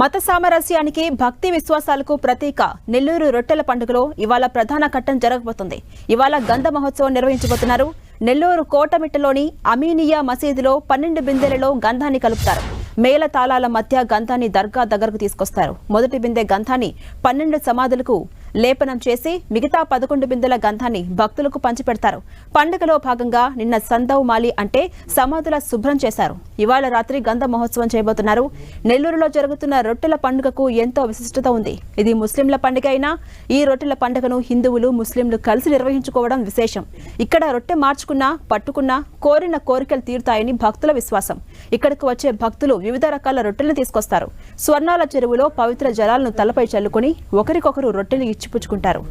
మత సామరస్యానికి భక్తి విశ్వాసాలకు ప్రతీక నెల్లూరు రొట్టెల పండుగలో ఇవాళ ప్రధాన ఘట్టం జరగబోతుంది. ఇవాళ గంధ మహోత్సవం నిర్వహించబోతున్నారు. నెల్లూరు కోటమిట్టలోని అమీనియా మసీదులో పన్నెండు బిందెలలో గంధాన్ని కలుపుతారు. మేళ తాళాల మధ్య గంధాన్ని దర్గా దగ్గరకు తీసుకొస్తారు. మొదటి బిందె గంధాన్ని పన్నెండు సమాధులకు లేపనం చేసి మిగతా పదకొండు బిందెల గంధాన్ని భక్తులకు పంచిపెడతారు. పండుగలో భాగంగా నిన్న సందవ్ మాలి అంటే సమాధుల శుభ్రం చేశారు. ఇవాళ రాత్రి గంధ మహోత్సవం చేయబోతున్నారు. నెల్లూరులో జరుగుతున్న రొట్టెల పండుగకు ఎంతో విశిష్టత ఉంది. ఇది ముస్లింల పండుగ అయినా ఈ రొట్టెల పండుగను హిందువులు ముస్లింలు కలిసి నిర్వహించుకోవడం విశేషం. ఇక్కడ రొట్టె మార్చుకున్నా పట్టుకున్నా కోరిన కోరికలు తీరుతాయని భక్తుల విశ్వాసం. ఇక్కడికి వచ్చే భక్తులు వివిధ రకాల రొట్టెలను తీసుకొస్తారు. స్వర్ణాల చెరువులో పవిత్ర జలాలను తలపై చల్లుకొని ఒకరికొకరు రొట్టెలు ఇచ్చిపుచ్చుకుంటారు.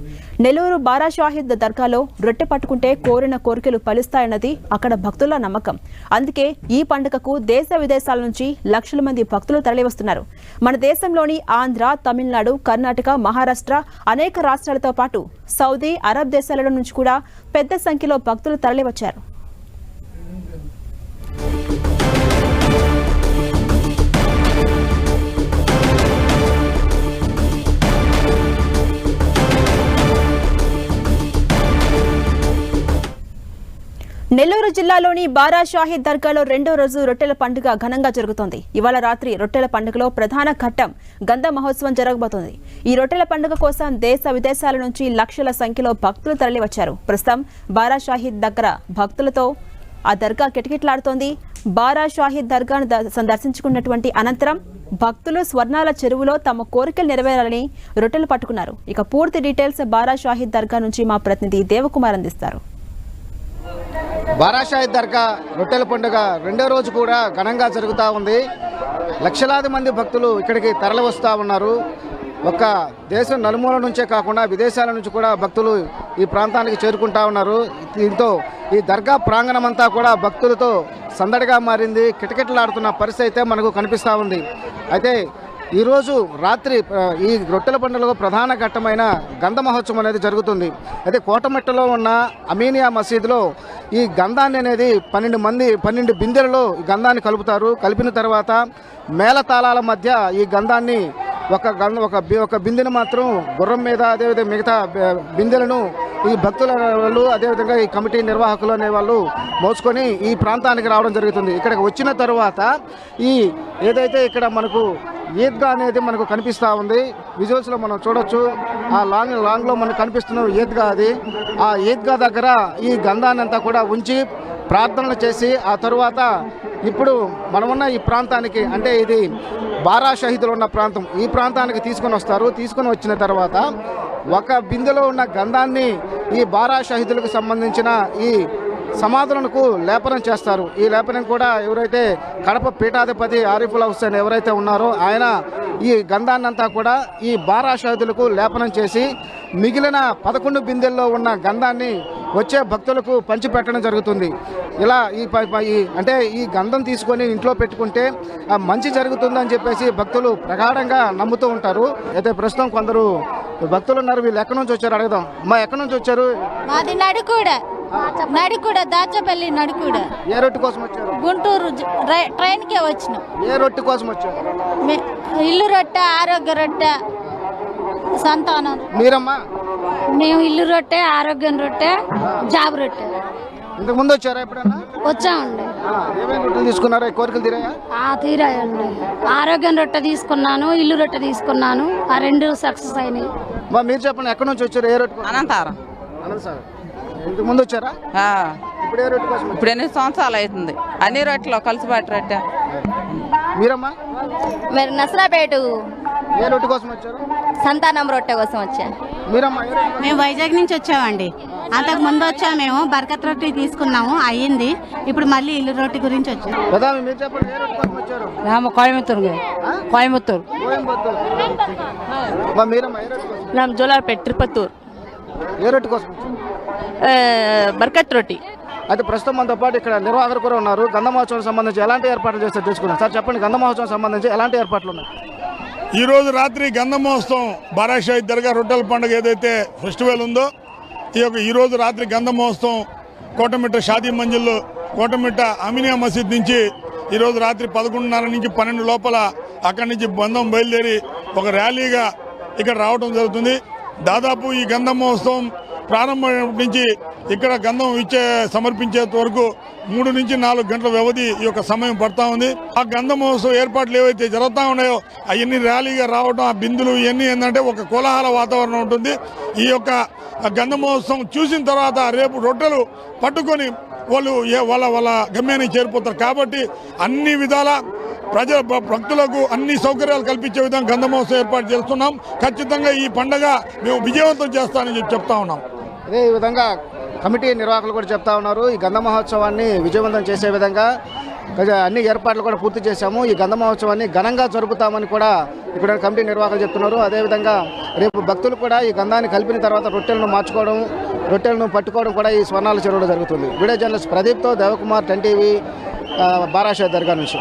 నెల్లూరు బారాషాహిద్ దర్గాలో రొట్టె పట్టుకుంటే కోరిన కోరికలు ఫలిస్తాయన్నది అక్కడ భక్తుల నమ్మకం. అందుకే ఈ పండుగకు దేశ విదేశాల నుంచి లక్షల మంది భక్తులు తరలివస్తున్నారు. మన దేశంలోని ఆంధ్ర తమిళనాడు కర్ణాటక మహారాష్ట్ర అనేక రాష్ట్రాలతో పాటు సౌదీ అరబ్ దేశాల నుంచి కూడా పెద్ద సంఖ్యలో భక్తులు తరలివచ్చారు. నెల్లూరు జిల్లాలోని బారా షాహీద్ దర్గాలో రెండో రోజు రొట్టెల పండుగ ఘనంగా జరుగుతోంది. ఇవాళ రాత్రి రొట్టెల పండుగలో ప్రధాన ఘట్టం గంధ మహోత్సవం జరగబోతోంది. ఈ రొట్టెల పండుగ కోసం దేశ విదేశాల నుంచి లక్షల సంఖ్యలో భక్తులు తరలివచ్చారు. ప్రస్తుతం బారా షాహీద్ దగ్గర భక్తులతో ఆ దర్గా కిటకిటలాడుతోంది. బారా షాహీద్ దర్గాను సందర్శించుకున్నటువంటి అనంతరం భక్తులు స్వర్ణాల చెరువులో తమ కోరికలు నెరవేరాలని రొట్టెలు పట్టుకున్నారు. ఇక పూర్తి డీటెయిల్స్ బారా షాహీద్ దర్గా నుంచి మా ప్రతినిధి దేవకుమార్ అందిస్తారు. బారాషాయి దర్గా రొట్టెల పండుగ రెండో రోజు కూడా ఘనంగా జరుగుతూ ఉంది. లక్షలాది మంది భక్తులు ఇక్కడికి తరలి వస్తూ ఉన్నారు. ఒక్క దేశం నలుమూల నుంచే కాకుండా విదేశాల నుంచి కూడా భక్తులు ఈ ప్రాంతానికి చేరుకుంటా ఉన్నారు. దీంతో ఈ దర్గా ప్రాంగణం అంతా కూడా భక్తులతో సందడిగా మారింది. కిటకిటలాడుతున్న పరిస్థితి అయితే మనకు కనిపిస్తూ ఉంది. అయితే ఈరోజు రాత్రి ఈ రొట్టెల పండుగలో ప్రధాన ఘట్టమైన గంధ మహోత్సవం అనేది జరుగుతుంది. అయితే కోటమెట్టలో ఉన్న అమీనియా మసీదులో ఈ గంధాన్ని అనేది పన్నెండు మంది పన్నెండు బిందెలలో ఈ గంధాన్ని కలుపుతారు. కలిపిన తర్వాత మేళతాళాల మధ్య ఈ గంధాన్ని ఒక గంధ ఒక ఒక బిందెను మాత్రం గుర్రం మీద అదేవిధంగా మిగతా బిందెలను ఈ భక్తుల వాళ్ళు అదేవిధంగా ఈ కమిటీ నిర్వాహకులు అనే వాళ్ళు మోసుకొని ఈ ప్రాంతానికి రావడం జరుగుతుంది. ఇక్కడికి వచ్చిన తర్వాత ఈ ఏదైతే ఇక్కడ మనకు ఈద్గా అనేది మనకు కనిపిస్తూ ఉంది విజువల్స్లో మనం చూడొచ్చు. ఆ లాంగ్ లాంగ్లో మనకు కనిపిస్తున్న ఈద్గా అది. ఆ ఈద్గా దగ్గర ఈ గంధాన్ని అంతా కూడా ఉంచి ప్రార్థనలు చేసి ఆ తరువాత ఇప్పుడు మనమున్న ఈ ప్రాంతానికి అంటే ఇది బారా షహీదులు ఉన్న ప్రాంతం. ఈ ప్రాంతానికి తీసుకొని వస్తారు. తీసుకొని వచ్చిన తర్వాత ఒక బిందెలో ఉన్న గంధాన్ని ఈ బారా షహీదులకు సంబంధించిన ఈ సమాధులకు లేపనం చేస్తారు. ఈ లేపనం కూడా ఎవరైతే కడప పీఠాధిపతి ఆరిఫుల్ హుస్సేన్ ఎవరైతే ఉన్నారో ఆయన ఈ గంధాన్నంతా కూడా ఈ బారా షహీదులకు లేపనం చేసి మిగిలిన పదకొండు బిందెల్లో ఉన్న గంధాన్ని వచ్చే భక్తులకు పంచిపెట్టడం జరుగుతుంది. ఇలా ఈ ఈ అంటే ఈ గంధం తీసుకొని ఇంట్లో పెట్టుకుంటే మంచి జరుగుతుందని చెప్పేసి భక్తులు ప్రగాఢంగా నమ్ముతూ ఉంటారు. అయితే ప్రస్తుతం కొందరు భక్తులు ఉన్నారు వీళ్ళు ఎక్కడి నుంచి వచ్చారు అడుగుదాం. అమ్మా ఎక్కడి నుంచి వచ్చారు? మాది నడికూడ. నడికూడ దాచపల్లి నడికూడ. ఏ రొట్టె కోసం వచ్చారు? గుంటూరు రై- ట్రైన్కే వచ్చినాం. ఏ రొట్టె కోసం వచ్చారు? ఇల్లు రొట్టె ఆరోగ్య రొట్టె సంతానం. మీరమ్మా? మేము ఇల్లు రొట్టె ఆరోగ్యం రొట్టె జాబ్ రొట్టె. ఇంతకు ముందు వచ్చారా ఎప్పుడన్నా? వచ్చామండి. ఆ, ఏమేమి రొట్టెలు తీసుకున్నారా? ఈ కోరికలు తీరాయా? ఆ తీరాయండి. ఆరోగ్యం రొట్టె తీసుకున్నాను ఇల్లు రొట్టె తీసుకున్నాను. ఆ రెండు సక్సెస్ అయినాయి. మా మీరు చెప్పండి ఎక్కడి నుంచి వచ్చారు? ఏ రొట్టె కోసం? అనంతారం అనంత సార్. ఇంతకు ముందు వచ్చారా? ఆ, ఇప్పుడు ఏ రొట్టె కోసం వచ్చారు? ఇప్పుడు ఎన్ని సంవత్సరాలు అవుతుంది? అన్ని రొట్టెలు కలిసిపాటి రొట్టె. మీరమ్మా? మరి నసరాపేట ఏ రొట్టె కోసం వచ్చారు? సంతానం రొట్టె కోసం వచ్చా మీరమ్మా ఏ రొట్టె కోసం? మేము వైజాగ్ నుంచి వచ్చామండి. అంతకు ముందు వచ్చా మేము బర్కత్ రొట్టి తీసుకున్నాము అయ్యింది. ఇప్పుడు మళ్ళీ ఇల్లు రొట్టి గురించి వచ్చాము కోయంబత్తూరు కోయంబత్తూరు. మేము జోలార్పేట్ తిరుపత్తూరు ఏ రొట్టి కోసం బర్కత్ రొట్టి అయితే ప్రస్తుతం మనతో పాటు ఇక్కడ నిర్వాహకులు కూడా ఉన్నారు. గంధ మహోత్సవం సంబంధించి ఎలాంటి ఏర్పాట్లు చేస్తారు తెలుసుకున్నాం సార్ చెప్పండి గంధ మహోత్సవం సంబంధించి ఎలాంటి ఏర్పాట్లు ఉన్నాయి? ఈరోజు రాత్రి గంధ మహోత్సవం బారాషాయి దర్గా రొట్టెల పండుగ ఏదైతే ఫెస్టివల్ ఉందో ఈ యొక్క ఈరోజు రాత్రి గంధ మహోత్సవం కోటమిట్ట షాదీ మంజిల్ కోటమిట్ట అమినియా మసీద్ నుంచి ఈరోజు రాత్రి పదకొండున్నర నుంచి పన్నెండు లోపల అక్కడి నుంచి బంధం బయలుదేరి ఒక ర్యాలీగా ఇక్కడ రావడం జరుగుతుంది. దాదాపు ఈ గంధం మహోత్సవం నుంచి ఇక్కడ గంధం ఇచ్చే సమర్పించేంత వరకు మూడు నుంచి నాలుగు గంటల వ్యవధి ఈ యొక్క సమయం పడతా ఉంది. ఆ గంధమహోత్సవ ఏర్పాట్లు ఏవైతే జరుగుతూ ఉన్నాయో అవన్నీ ర్యాలీగా రావడం ఆ బిందులు ఇవన్నీ ఏంటంటే ఒక కోలాహల వాతావరణం ఉంటుంది. ఈ యొక్క గంధ మహోత్సవం చూసిన తర్వాత రేపు రొట్టెలు పట్టుకొని వాళ్ళు వాళ్ళ వాళ్ళ గమ్యానికి చేరిపోతారు. కాబట్టి అన్ని విధాల ప్రజ భక్తులకు అన్ని సౌకర్యాలు కల్పించే విధంగా గంధ మహోత్సవం ఏర్పాటు చేస్తున్నాం. ఖచ్చితంగా ఈ పండగ మేము విజయవంతం చేస్తామని చెప్తా ఉన్నాం. అదే ఈ విధంగా కమిటీ నిర్వాహకులు కూడా చెప్తా ఉన్నారు. ఈ గంధ మహోత్సవాన్ని విజయవంతం చేసే విధంగా అన్ని ఏర్పాట్లు కూడా పూర్తి చేశాము. ఈ గంధ మహోత్సవాన్ని ఘనంగా జరుపుతామని కూడా ఇక్కడ కమిటీ నిర్వాహకులు చెప్తున్నారు. అదేవిధంగా రేపు భక్తులు కూడా ఈ గంధాన్ని కలిపిన తర్వాత రొట్టెలను మార్చుకోవడం రొట్టెలను పట్టుకోవడం కూడా ఈ స్వర్ణాల చెరువులో జరుగుతుంది. వీడియో జర్నలిస్ట్ ప్రదీప్తో దేవకుమార్ టెన్ టీవీ బారాషా దర్గా నుంచి.